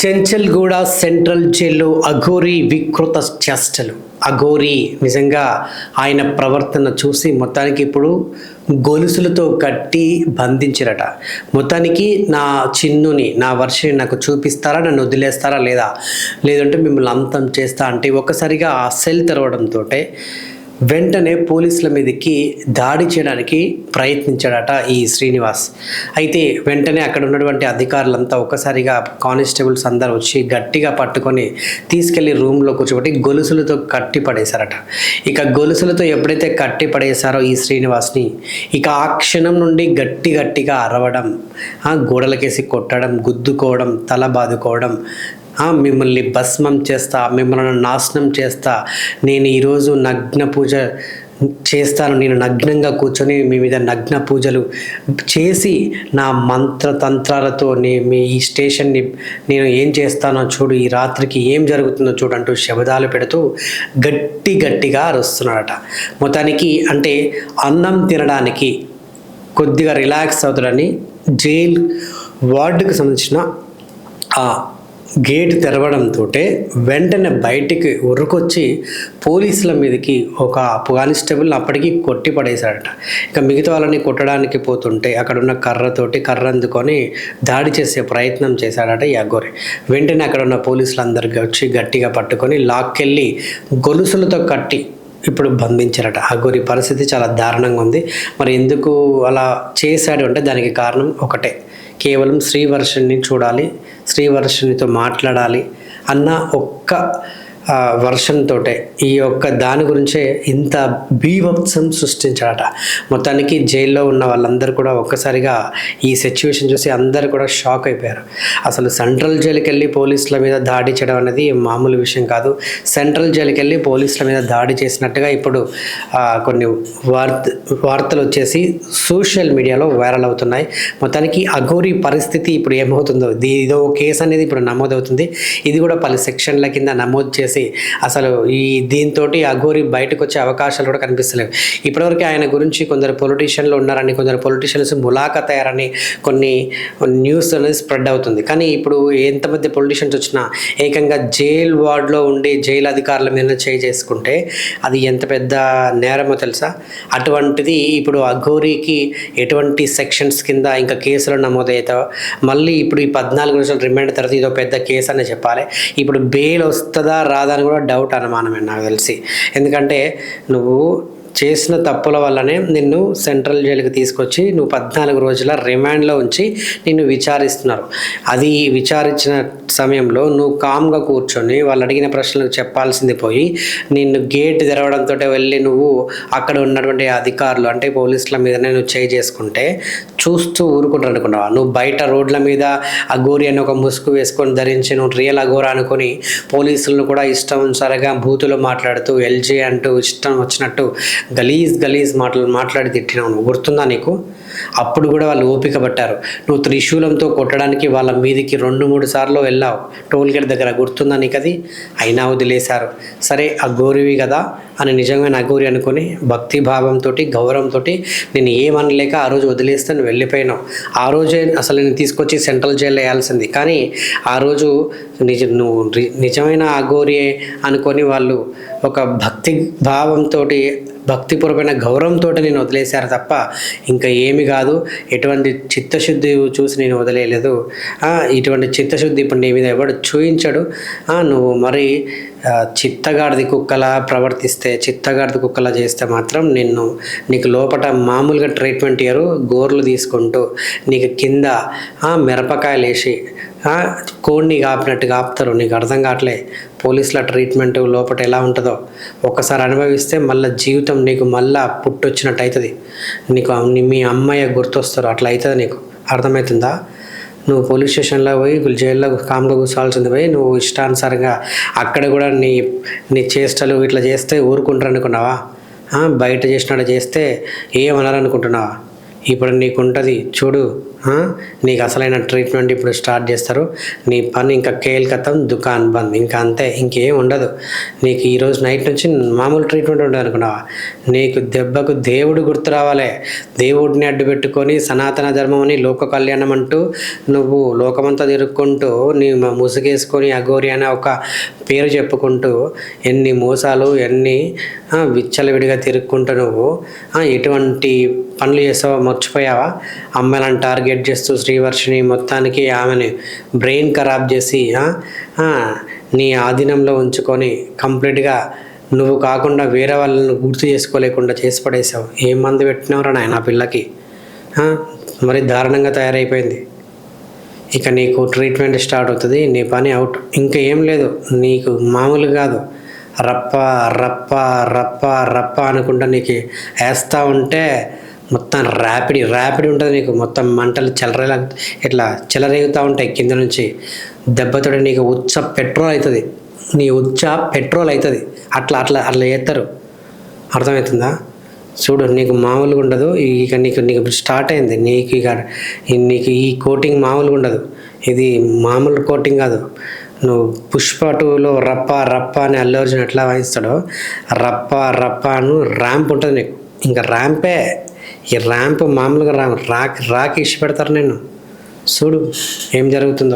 Chanchalguda central జైల్లో అఘోరీ వికృత చేష్టలు. అఘోరీ నిజంగా ఆయన ప్రవర్తన చూసి మొత్తానికి ఇప్పుడు గొలుసులతో కట్టి బంధించారట. మొత్తానికి నా చిన్నుని నా వర్షని నాకు చూపిస్తారా నన్ను వదిలేస్తారా లేదా? లేదంటే మిమ్మల్ని అంతం చేస్తా అంటే ఒక్కసారిగా ఆ సెల్ తెరవడంతో వెంటనే పోలీసుల మీదకి దాడి చేయడానికి ప్రయత్నించాడట ఈ శ్రీనివాస్. అయితే వెంటనే అక్కడ ఉన్నటువంటి అధికారులంతా ఒక్కసారిగా కానిస్టేబుల్స్ అందరూ వచ్చి గట్టిగా పట్టుకొని తీసుకెళ్ళి రూమ్లో కూర్చోబెట్టి గొలుసులతో కట్టి పడేశారట. ఇక గొలుసులతో ఎప్పుడైతే కట్టి పడేశారో ఈ శ్రీనివాస్ని ఇక ఆ క్షణం నుండి గట్టి గట్టిగా అరవడం గోడలకేసి కొట్టడం గుద్దుకోవడం తల బాదుకోవడం మిమ్మల్ని భస్మం చేస్తా మిమ్మల్ని నాశనం చేస్తా. నేను ఈరోజు నగ్న పూజ చేస్తాను. నేను నగ్నంగా కూర్చొని మీ మీద నగ్న పూజలు చేసి నా మంత్రతంత్రాలతో నే మీ ఈ స్టేషన్ని నేను ఏం చేస్తానో చూడు ఈ రాత్రికి ఏం జరుగుతుందో చూడు అంటూ శబదాలు పెడుతూ గట్టి గట్టిగా అరుస్తున్నాడట. మొత్తానికి అంటే అన్నం తినడానికి కొద్దిగా రిలాక్స్ అవుతాడని జైల్ వార్డుకు సంబంధించిన గేట్ తెరవడంతో వెంటనే బయటికి ఉరుకొచ్చి పోలీసుల మీదకి ఒక కానిస్టేబుల్ అప్పటికి కొట్టి పడేశాడట. ఇక మిగతా వాళ్ళని కొట్టడానికి పోతుంటే అక్కడున్న కర్రతోటి కర్ర అందుకొని దాడి చేసే ప్రయత్నం చేశాడట ఈ అఘోరి. వెంటనే అక్కడ ఉన్న పోలీసులు అందరికి వచ్చి గట్టిగా పట్టుకొని లాక్కెళ్ళి గొలుసులతో కట్టి ఇప్పుడు బంధించారట. అఘోరి పరిస్థితి చాలా దారుణంగా ఉంది. మరి ఎందుకు అలా చేశాడు అంటే దానికి కారణం ఒకటే. కేవలం శ్రీవర్షుణ్ణి చూడాలి శ్రీవర్షినితో మాట్లాడాలి అన్న ఒక్క ఆ, వర్షంతోటే ఈ యొక్క దాని గురించే ఇంత బీభత్సం సృష్టించాడట. మొత్తానికి జైల్లో ఉన్న వాళ్ళందరూ కూడా ఒక్కసారిగా ఈ సిచ్యువేషన్ చూసి అందరూ కూడా షాక్ అయిపోయారు. అసలు సెంట్రల్ జైలుకి వెళ్ళి పోలీసుల మీద దాడి చేయడం అనేది మామూలు విషయం కాదు. సెంట్రల్ జైలుకి వెళ్ళి పోలీసుల మీద దాడి చేసినట్టుగా ఇప్పుడు కొన్ని వార్త వార్తలు వచ్చేసి సోషల్ మీడియాలో వైరల్ అవుతున్నాయి. మొత్తానికి అఘోరీ పరిస్థితి ఇప్పుడు ఏమవుతుందో ఇదో కేసు అనేది ఇప్పుడు నమోదవుతుంది. ఇది కూడా పలు సెక్షన్ల కింద నమోదు చేసి అసలు ఈ దీంతో అఘోరి బయటకు వచ్చే అవకాశాలు కూడా కనిపిస్తలేవు. ఇప్పటివరకు ఆయన గురించి కొందరు పొలిటీషియన్లు ఉన్నారని కొందరు పొలిటీషియన్స్ ములాఖత్ అయ్యారని కొన్ని న్యూస్ అనేది స్ప్రెడ్ అవుతుంది. కానీ ఇప్పుడు ఎంతమంది పొలిటీషియన్స్ వచ్చినా ఏకంగా జైల్ వార్డ్లో ఉండి జైలు అధికారుల మీద చేయి చేసుకుంటే అది ఎంత పెద్ద నేరమో తెలుసా? అటువంటిది ఇప్పుడు అఘోరికి ఎటువంటి సెక్షన్స్ కింద ఇంకా కేసులు నమోదవుతాయో మళ్ళీ ఇప్పుడు ఈ పద్నాలుగు రోజుల రిమాండ్ తర్వాత ఇదో పెద్ద కేసు అని చెప్పాలి. ఇప్పుడు బెయిల్ వస్తుందా రా రాదని కూడా డౌట్ అనుమానమే నాకు తెలిసి. ఎందుకంటే నువ్వు చేసిన తప్పుల వల్లనే నిన్ను సెంట్రల్ జైలుకి తీసుకొచ్చి నువ్వు పద్నాలుగు రోజుల రిమాండ్లో ఉంచి నిన్ను విచారిస్తున్నారు. అది విచారించిన సమయంలో నువ్వు కామ్గా కూర్చొని వాళ్ళు అడిగిన ప్రశ్నలకు చెప్పాల్సింది పోయి నిన్ను గేట్ తెరవడంతో వెళ్ళి నువ్వు అక్కడ ఉన్నటువంటి అధికారులు అంటే పోలీసుల మీదనే నువ్వు చేయి చేసుకుంటే చూస్తూ ఊరుకుంటారు అనుకున్నావా? నువ్వు బయట రోడ్ల మీద అఘోరి అని ఒక ముసుగు వేసుకొని ధరించి నువ్వు రియల్ అఘోరా అనుకొని పోలీసులను కూడా ఇష్టం సరిగా బూతులు మాట్లాడుతూ ఎల్జీ అంటూ ఇష్టం వచ్చినట్టు గలీజ్ గలీజ్ మాటలు మాట్లాడి తిట్టినావు నువ్వు గుర్తుందా నీకు? అప్పుడు కూడా వాళ్ళు ఓపిక పట్టారు. నువ్వు త్రిశూలంతో కొట్టడానికి వాళ్ళ మీదికి రెండు మూడు సార్లు వెళ్ళావు. టోల్ గేట్ దగ్గర గుర్తుందా నీకు అది? అయినా వదిలేశారు. సరే ఆ గోరివి కదా అని నిజంగా నా గోరి అనుకొని భక్తి భావంతో గౌరవంతో నేను ఏమనలేక ఆ రోజు వదిలేస్తే నువ్వు వెళ్ళిపోయినావు. ఆ రోజే అసలు నేను తీసుకొచ్చి సెంట్రల్ జైల్లో వేయాల్సింది. కానీ ఆ రోజు నిజ నువ్వు నిజమైన అఘోరియే అనుకొని వాళ్ళు ఒక భక్తి భావంతో భక్తిపూర్వమైన గౌరవంతో నేను వదిలేశాను తప్ప ఇంకా ఏమి కాదు. ఎటువంటి చిత్తశుద్ధి చూసి నేను వదిలేయలేదు. ఇటువంటి చిత్తశుద్ధి ఇప్పుడు నీ మీద ఎవడు చూయించాడు. నువ్వు మరి చిత్తగాడిది కుక్కలా ప్రవర్తిస్తే చిత్తగాడిది కుక్కలా చేస్తే మాత్రం నిన్ను నీకు లోపల మామూలుగా ట్రీట్మెంట్ ఇయ్యరు గోర్లు తీసుకుంటూ నీకు కింద మిరపకాయలు వేసి కోడిని కాపినట్టు కాపుతారు. నీకు అర్థం కావట్లే. పోలీసుల ట్రీట్మెంట్ లోపల ఎలా ఉంటుందో. ఒక్కసారి అనుభవిస్తే మళ్ళీ జీవితం నీకు మళ్ళా పుట్టొచ్చినట్టు అవుతుంది నీకు మీ అమ్మాయి గుర్తొస్తారు. అట్లా అవుతుంది నీకు. అర్థమవుతుందా నువ్వు పోలీస్ స్టేషన్లో పోయి జైల్లో కామ్గా కూర్చోవాల్సింది పోయి నువ్వు ఇష్టానుసారంగా అక్కడ కూడా నీ నీ చేష్టలు ఇట్లా చేస్తే ఊరుకుంటారు అనుకున్నావా బయట చేసినట్టు చేస్తే ఏమనాలనుకుంటున్నావా? అనుకుంటున్నావా ఇప్పుడు నీకు ఉంటుంది చూడు నీకు అసలైన ట్రీట్మెంట్ ఇప్పుడు స్టార్ట్ చేస్తారు. నీ పని ఇంకా కేల్కతం దుకాన్ బంద్. ఇంకా అంతే ఇంకేం ఉండదు. నీకు ఈరోజు నైట్ నుంచి మామూలు ట్రీట్మెంట్ ఉండదు అనుకున్నావా? నీకు దెబ్బకు దేవుడు గుర్తు రావాలి. దేవుడిని అడ్డు పెట్టుకొని సనాతన ధర్మం అని లోక కళ్యాణం అంటూ నువ్వు లోకమంతా తిరుక్కుంటూ నీ ముసుగేసుకొని అఘోరి అనే ఒక పేరు చెప్పుకుంటూ ఎన్ని మోసాలు ఎన్ని విచ్చలవిడిగా తిరుక్కుంటూ నువ్వు ఎటువంటి పనులు చేస్తావో? మర్చిపోయావా? అమ్మాయిలను టార్గెట్ చేస్తూ శ్రీవర్షిని మొత్తానికి ఆమెని బ్రెయిన్ ఖరాబ్ చేసి నీ ఆధీనంలో ఉంచుకొని కంప్లీట్గా నువ్వు కాకుండా వేరే వాళ్ళని గుర్తు చేసుకోలేకుండా చేసి పడేసావు ఏం మందు పెట్టినవరా నాయన ఆ పిల్లకి? మరి దారుణంగా తయారైపోయింది. ఇక నీకు ట్రీట్మెంట్ స్టార్ట్ అవుతుంది నీ పని అవుట్. ఇంకా ఏం లేదు నీకు మామూలు కాదు. రప్ప రప్ప రప్ప రప్ప అనుకుంటా నీకు వేస్తూ ఉంటే మొత్తం ర్యాపిడ్ ర్యాపిడ్ ఉంటుంది నీకు. మొత్తం మంటలు చెలరేలా ఇట్లా చెలరేగుతూ ఉంటాయి కింద నుంచి. దెబ్బతోటి నీకు ఉచ్చ పెట్రోల్ అవుతుంది నీ ఉచ్చ పెట్రోల్ అవుతుంది అట్లా అట్లా అట్లా చేస్తారు అర్థమవుతుందా చూడు నీకు మామూలుగా ఉండదు. ఇక నీకు నీకు స్టార్ట్ అయింది. నీకు ఇక నీకు ఈ కోటింగ్ మామూలుగా ఉండదు. ఇది మామూలు కోటింగ్ కాదు. నువ్వు పుష్ప టూలో రప్ప రప్ప అని అల్లు అర్జున్ ఎట్లా వాయిస్తాడో రప్ప రప్ప అను ర్యాంప్ ఉంటుంది నీకు. ఇంకా ర్యాంపే ఈ ర్యాంప్ మామూలుగా రా రాక్ రాక్ ఇష్ట పెడతారు నేను చూడు ఏం జరుగుతుందో.